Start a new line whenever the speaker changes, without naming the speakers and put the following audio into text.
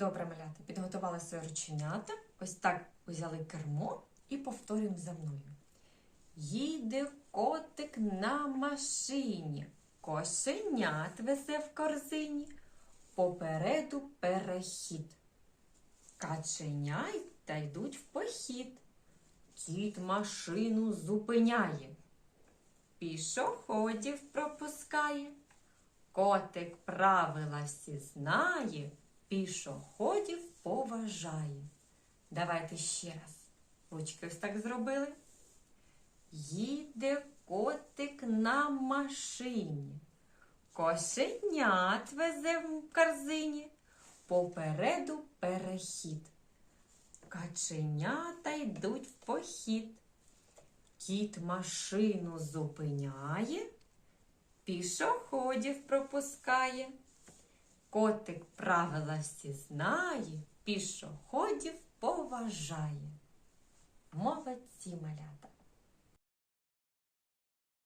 Добре, малята, підготували свої рученята. Ось так взяли кермо і повторюємо за мною. Їде котик на машині, кошенят везе в корзині, попереду перехід. Каченя та йдуть в похід. Кіт машину зупиняє, пішоходів пропускає. Котик правила всі знає, пішоходів поважає. Давайте ще раз. Ручки ось так зробили. Їде котик на машині, кошенят везе в корзині, попереду перехід. Каченята йдуть в похід. Кіт машину зупиняє, пішоходів пропускає. Котик правила всі знає, пішоходів поважає. Молодці малята.